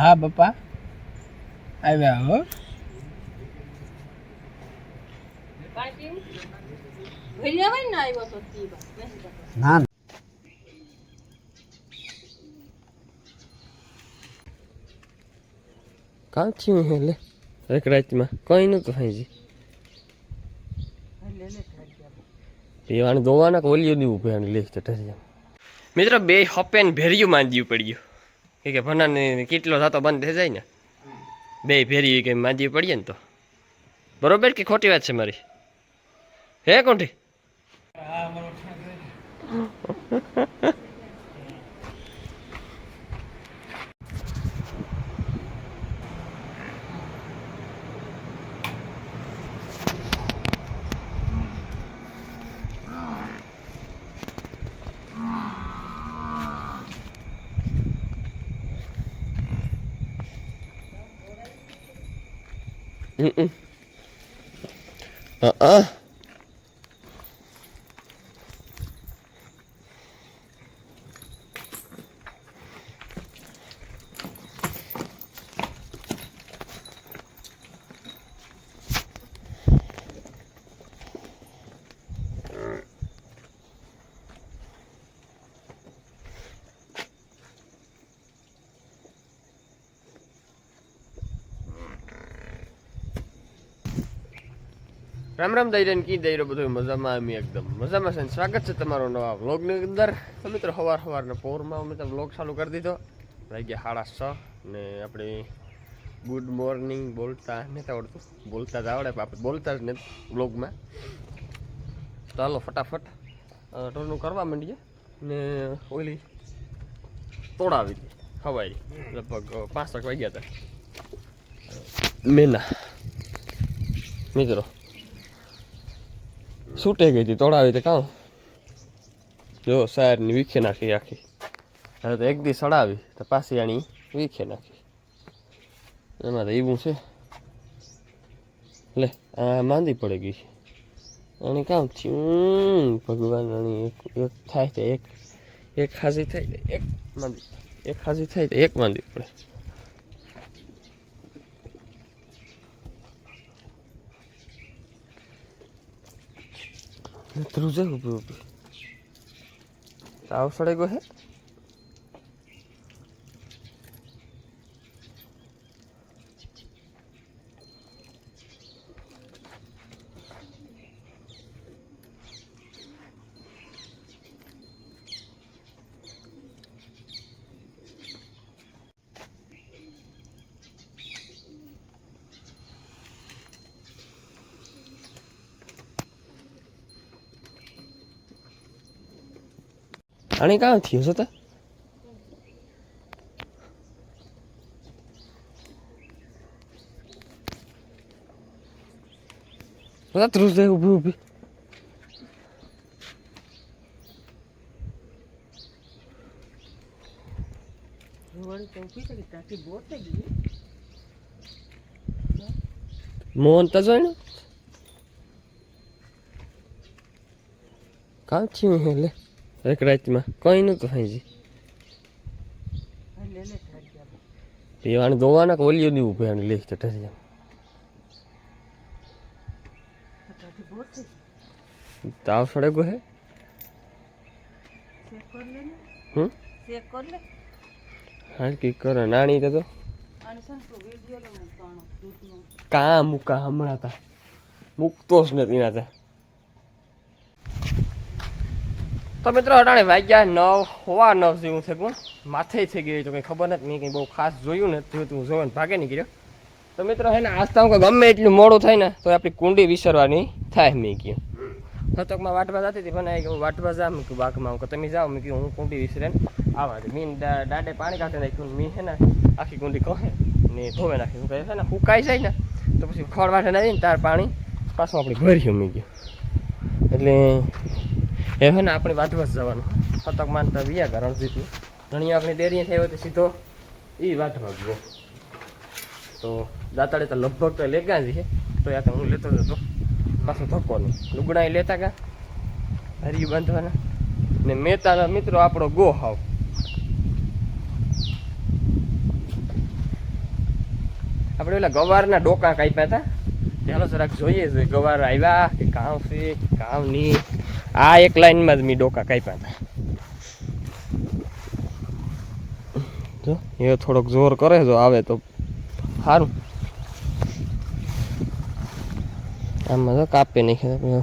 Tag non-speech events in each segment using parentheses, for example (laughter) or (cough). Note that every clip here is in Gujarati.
હા પપ્પા. આવ્યા હો. ના કાલ થયું હે લે. એક રાતમાં કઈ નતું થાય પીવાનું દોવાના કે ઓલિયો દીવું પીવાનું લેખ તો મિત્રો બે હપેન ભેરિયું માંદ્યું પડ્યું. કે કે ભણાને કેટલો થતો બંધ થઈ જાય ને. બે ફેરી કે માંદ્યું પડીએ ને તો. બરોબર કે ખોટી વાત છે મારી? હે કોઠી? (laughs) Mm-mm. Uh-uh. રામ રામ દૈરન કી દૈરો બધું મજામાં અમે એકદમ મજામાં છે સ્વાગત છે તમારો નવા વ્લોગની અંદર. તો મિત્રો સવાર સવારના પોરમાં અમે તમે વ્લોગ ચાલુ કરી દીધો. વાગ્યા સાડા છ ને આપણે ગુડ મોર્નિંગ બોલતા નથી આવડતું. બોલતા જ આવડે આપણે બોલતા જ નથી વ્લોગમાં. ચાલો ફટાફટ ટોનું કરવા માંડીએ ને ઓલી તોડાવી હતી ખવાઈ લગભગ પાંચ વાગે વાગ્યા હતા. મેના, મિત્રો છૂટે ગઈ હતી, તોડાવી તો કામ. જો સાયરની વીખે નાખી આખી. હવે તો એક દી સડાવી, તો પાછી આણી વીખે નાખી. એમાં તો એવું છે. લે, આ માંદી પડી ગઈ અને કામ થયું ભગવાન, આની એક એક થાય તો એક એક હાજી થાય એક માંદી, એક હાજી થાય તો એક માંદી પડે. ધ્રુવ જાય ઊભી ઊભી તાવ આને કાં થયું છે તે? બધા ધ્રુવ જાય ઊભી ઊભી. મોહન તો જોઈ ને. કામ થયું હે લે? એક રાતમાં કઈ નતું થાય જી પીવાનું દોવાના કે ઓલિયો દીવું પીવાનું લે ચટરિયા તાવ સડે ગો હે. હમ? હા, કી કરો? નાની તો તો. કા મૂકા હમણાં તા. મૂકતો જ નથી ના તા. તો મિત્રો, અટાણે વાગ્યા નવ, હોવા નવ જેવું છે પણ માથે થઈ ગયું તો કંઈ ખબર નથી, મેં કંઈ બહુ ખાસ જોયું ને થયું તું જોઈને ભાગે નીકળ્યો. તો મિત્રો, હે ને તો હું ગમે એટલું મોડું થાય ને, તો આપણી કુંડી વિસરવાની થાય, મેં કહ્યું હતકમાં વાટવા જતી હતી પણ હું વાટવા જા મેં કીધું બાગમાં હું તમે જાઓ. મેં કહ્યું હું કુંડી વિસરે ને, આવા મીન દાડે પાણી કાઢી નાખ્યું ને મી હે ને, આખી કુંડી કહે ને ધોવે નાખી. હું કહે છે ને ફૂકાઈ જાય ને, તો પછી ખોળ વાટે ના ને તાર પાણી પાછું આપણે ભર્યું મેં ગયું એટલે એ હે ને આપણે વાટવા જવાનું. હતક માનતા વ્યા ઘર જીતું ઘણી આપણી ડેરી થયો તો સીધો એ વાટવા ગયો તો દાતાડે તો લગભગ તો લેગા જ છે. તો યા તો હું લેતો હતો. પાછો ધક્કોનું લુગડા લેતા કા હરિયું બાંધવાના. ને મહેતાના મિત્રો આપણો ગો હાવ. આપણે ઓલા ગવારના ડોકા કાપ્યા હતા ચાલો જરાક જોઈએ છે ગવાર આવ્યા કે કામ છે કામ નહીં. આ એક લાઈનમાં જ મેં ડોકા કાપ્યા હતા જો, એ થોડોક જોર કરે, જો આવે તો સારું આમાં તો કાપી નાખી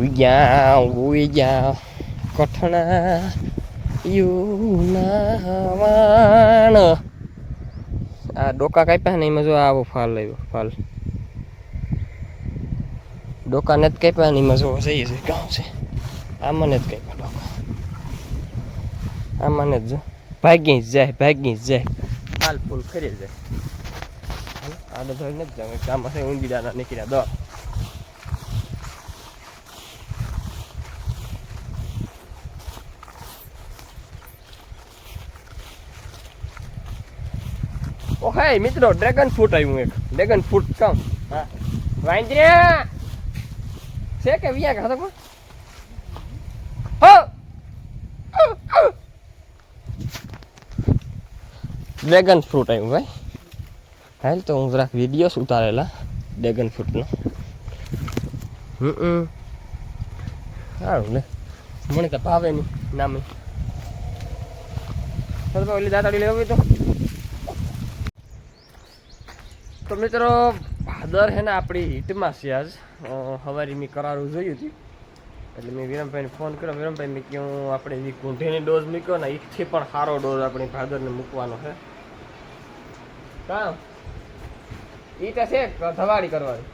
ઉગ્યા ઉગ્યા કઠણા યુનાવાણ. આ ડોકા કાપ્યા ને, એમાં જો આવો ફાલ આવ્યો, ફાલ. ડોકા નથી કાપ્યા ને એમાં જોવો જઈએ છે કામ છે. આમાં નથી કાપ્યા ડોકા આમાં નથી જ. ભાગી જ જાય, ભાગી જ જાય. હાલ ફૂલ ફરી જાય આડો ધોઈ નથી જાવ આમાં ઊંઘી ઊંધીડાના નીકળ્યા, દો. ઓહે, મિત્રો ડ્રેગન ફ્રૂટ આવ્યું એક. ડ્રેગન ફ્રૂટ કામ. હા. વાંદર્યા છે કે વિયા ખાતો કોણ હો. ડ્રેગન ફ્રૂટ આવ્યું ભાઈ. હાલ તો હું જરાક વિડીયોસ ઉતારેલા ડ્રેગન ફ્રૂટનો હમ સારું લે મને તો ભાવે નહીં નામે. ઓલી દાતાડી લેવી તો. તો મિત્રો ભાદર હે ને આપણી હિટમાં છે આજ. સવારે મેં કરારું જોયું હતું એટલે મેં વિરમભાઈને ફોન કર્યો. વિરમભાઈ મેં કહ્યું આપણે જે કુંઠીની ડોઝ મૂક્યો ને એથી પણ સારો ડોઝ આપણી ભાદરને મૂકવાનો છે. કામ એ તો છે ધવાડી કરવાની.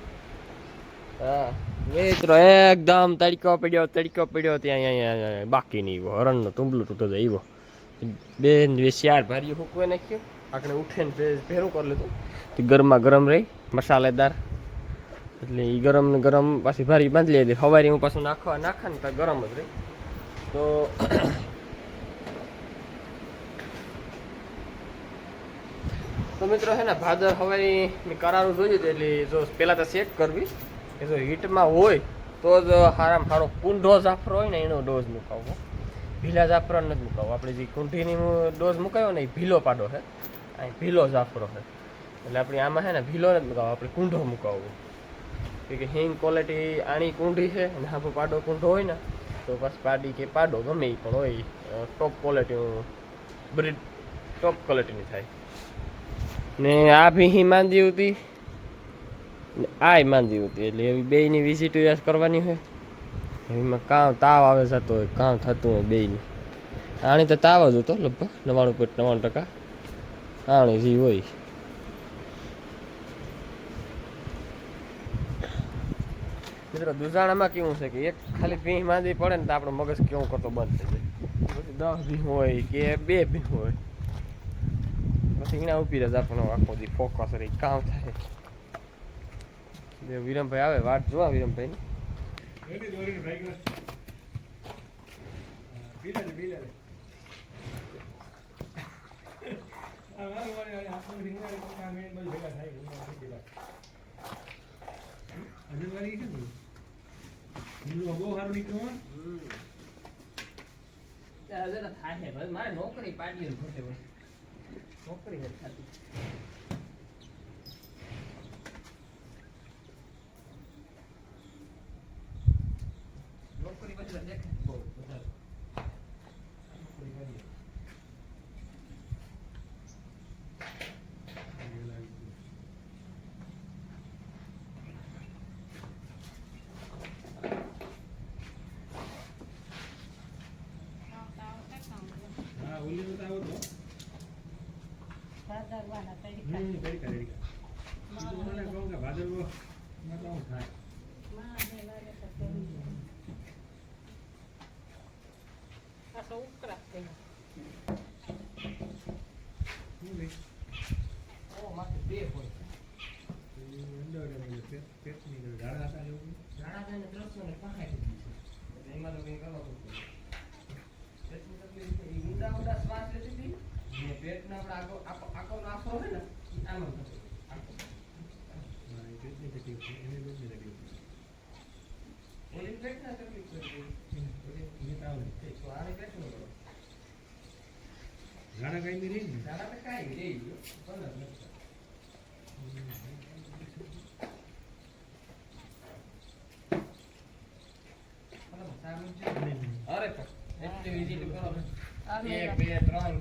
હા. મિત્રો, એકદમ તડકો પડ્યો તડકો પડ્યો ત્યાં, અહીંયા બાકી નહીં એવો હરણનો તુંબલું તૂટો આવ્યો બેન, બે ચાર ભારીઓ હૂકવે નાખ્યું. આપણે ઉઠીને ભેરું કરી લીધું. તે ગરમા ગરમ રહી. મસાલેદાર. એટલે એ ગરમ ને ગરમ પાછી ભારી બાંધી લીધી સવારે હું પાછું નાખવા નાખા ને ગરમ જ રહી. તો તો મિત્રો છે ને, ભાદર હવાઈ મેં કરારું જોયું હતું, એટલે જો પહેલાં તો ચેક કરવી. કે જો હીટમાં હોય તો જ સારામાં સારો કુંઢો જાફરો હોય ને, એનો ડોઝ મુકાવવો. ભીલા જાફરો નથી મુકાવવો. આપણે જે કુંઢીની ડોઝ મુકાયો ને, એ ભીલો પાડો છે અહીં ભીલો જાફરો છે એટલે આપણે આમાં છે ને ભીલો નથી મુકાવો, આપણે કુંઢો મુકાવો. કે કે હિંગ ક્વોલિટી આણી કુંઢી છે, અને આપણો પાડો કુંઢો હોય ને, તો બસ પાડી કે પાડો ગમે એ પણ હોય. ટોપ ક્વોલિટીનું બ્રિડ ટોપ ક્વોલિટીની થાય. ને આ ભી હી માંદી હતી આય માંદી હતી એટલે એવી બેયની વિઝિટ યાદ કરવાની હોય. એમાં કામ તાવ આવે જતો હોય કામ થતું હોય બેયની. આણી તો તાવ જ હતો લગભગ, નવ્વાણું પોઈન્ટ નવ્વાણું ટકા. આણી જે હોય. મિત્રો દુધાણામાં કેવું છે કે એક ખાલી ભીહ માંદી પડે ને તો આપણો મગજ કેવું કરતો બંધ થઈ જાય દસ ભીહ હોય કે બે ભીહ હોય પછી એના ઉપી રહે આપણો આખો દી ફોકસ રહી કામ થાય વિરમભાઈ આવે વાટ જોવા વિરમભાઈ મારે નોકરી પાડી નોકરી નથી થતી નોકરી પછી દેખાય બહુ વધારે નોકરી કરીએ ઓ માથે બે હોય ઝાડા થઈને ત્રણસો ને પાંસઠ ડિગ્રી છે. એટલે એમાં તો કંઈ કરવું પડતું નથી. પેટની તકલીફ છે. ઈ ઊંડા ઊંડા શ્વાસ લેતી હતી ને પેટનો આપણે આખો આખો- આખો નાસો હોય ને ઈ આમ જ થતો. આખો. ઓલી પેટના તકલીફ છે. ઓલી- તો આની પેટનું કરો. અરે પણ એટલી વિઝિટ કરો. એક બે ત્રણ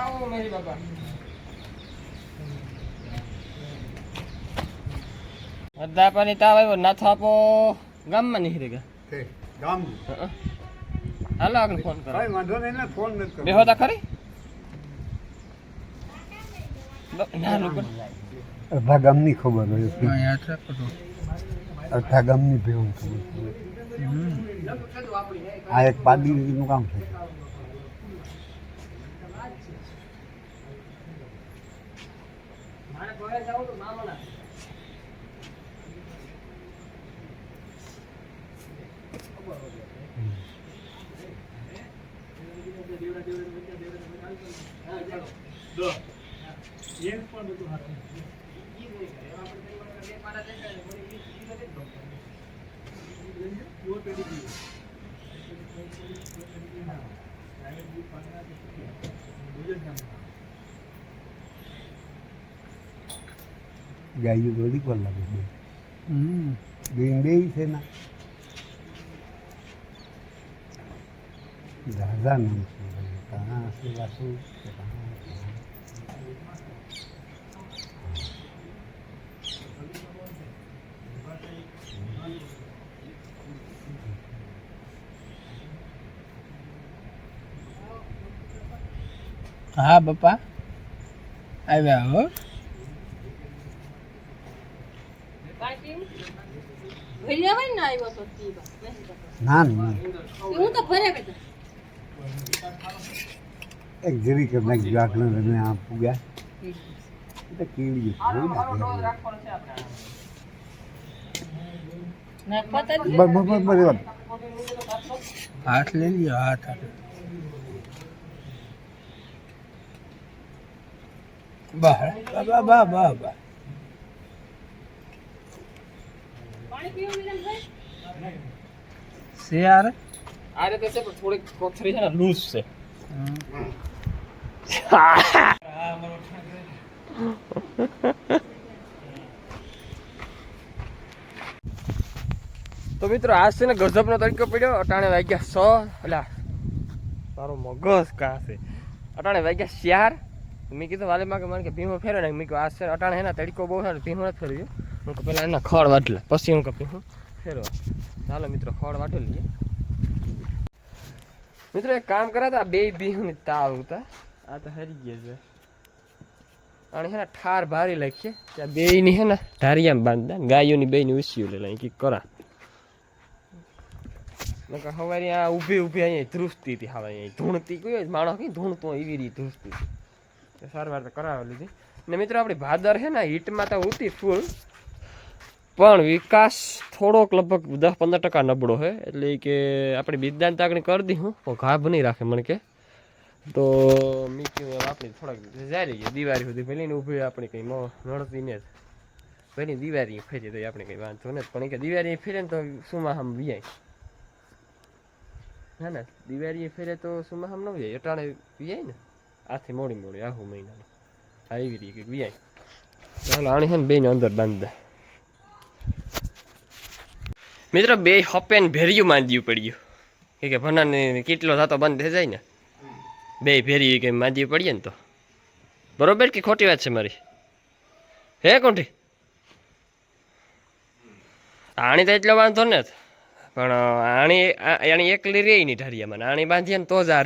આવો મેરી બાપા અડધા પાણી તાવ આવ્યો ના થાપો ગામમાં ગયા તે ગામ. હાલો આગળ ફોન કરો. કઈ વાંધો નહીં ને ફોન નથી કરો બેહોતા ખરી. ના લોકો અડધા ગામની ખબર હોય. અડધા ગામની ભેગું ખબર આ એક પાડીનું કામ છે. એક પણ બધી પર લાગે બે હમ. બે બે છે ને દાદા નામ છે ભાઈ. કहाँ હા પપ્પા. આવ્યા હો. ના ના હું તો ફરે બેટા એક જરી કે મેં જાગરણ રમે આ પૂગ્યા. એટલે કેળી થોડી નાખે. ના પતા જ બસ બસ બસ બસ બસ. હાથ લઈ લ્યો હાથ હાથ. બહાર. બા બા બા બા પાણી પીવું વિરામભાઈ છે આ રીતે છે પણ થોડીક કોથળી છે ને લૂઝ છે. તો મિત્રો આજ છે ને ગજબનો તડકો પડ્યો. અટાણે વાગ્યા સો એટલે તારો મગજ કા છે? અટાણે વાગ્યા ચાર. મેં કીધું વાલીમાં કે મને કે ભીમો ફેરવે ને મેં કીધું આ સર અટાણે એના તડકો બહુ સારો ભીમો નથી ફેરવ્યો. હું કે પહેલાં એના ખડ વાટલે. પછી હું કે ભીમો ફેરવો. ચાલો મિત્રો ખડ વાટી લઈએ. મિત્રો એક કામ કરા હતા બે ભીમની તાવ હતા. આ તો હરી ગયા છે. અને હે ઠાર ભારી લખીએ ત્યાં બેયની હે ને ધારિયામાં બાંધતા ગાયોની બેયની ઉસ્યું લે કી કરા. હવારી આ ઊભી ઊભી અહીંયા ધ્રુસતી હતી હવે અહીંયા ધૂણતી કોઈ માણસ કઈ ધૂણતો એવી રીતે ધ્રુસતી હતી. સારવાર તો કરાવી લીધી. ને મિત્રો, આપણી ભાદર છે ને હીટમાં તો ઉતી ફૂલ. પણ વિકાસ થોડોક લગભગ દસ પંદર ટકા નબળો છે. એટલે કે આપણે બીજદાન તાકણી કરી દી હું ઘાભ નહીં રાખે મને કે. તો મીઠું એમ આપણી થોડાક જારી રહીએ દિવાળી સુધી ભલે ઊભી આપણી કંઈ મ- નડતી ને ભલે દિવાળી ફેરી તો આપણે કંઈ વાંધો ને પણ કે દિવાળી ફેરે તો સુમાં આમ વિયાય. ના ના, દિવાળી ફેરે તો સુમાં આમ ન વિયાય. અટાણે વિયાય ને. આથી મોડી મોડી આખું મહિનાનું. આ એવી રીતે વિયાય. ચાલો આણી છે ને બેને અંદર બાંધી. મિત્રો બે હપેન ભેરિયું માંદ્યું પડ્યું. કે કે ભણાને કેટલો થતો બંધ થઈ જાય ને. બે ભેરી કે માંદ્યું પડીએ ને તો. બરોબર કે ખોટી વાત છે મારી? હે કોંઠી? આણી તો એટલો વાંધો ને પણ આણી આણી એકલી રે નહીં ઢારિયામાં આણી બાંધીએ ને તો જ આ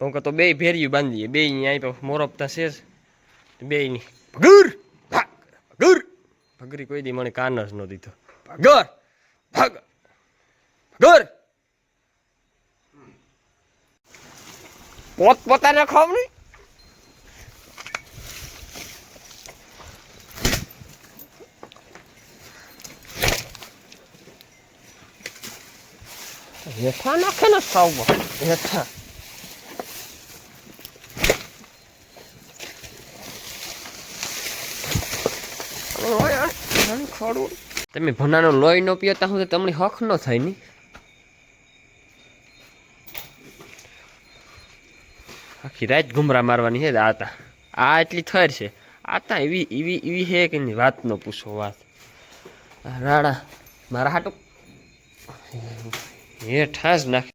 રે હું તો બે ભેરિયું બાંધીએ. બે અહીં તો મોરપતા છે બે ની ભગર ભાગ ભગર, ભગરી કોઈ દી મને કાન જ ન દીધો. ભગર, ભાગ, ભગર. પોત પોતાને ખાવ નહીં. હેઠા નાખે ને સાવ. હેઠા ઓય, આ- આનું ખોડું. તમે ભનાનો લોહી ન પીઓ, ત્યાં સુધી તમને હક ન થાયની. આખી રાત ઘુમરા મારવાની છે આ તા આ એટલી થર છે. આ તા એવી એવી એવી છે કે વાત ન પૂછો વાત. રાણા, મારા હાટું. હેઠા ઠાસ નાખી.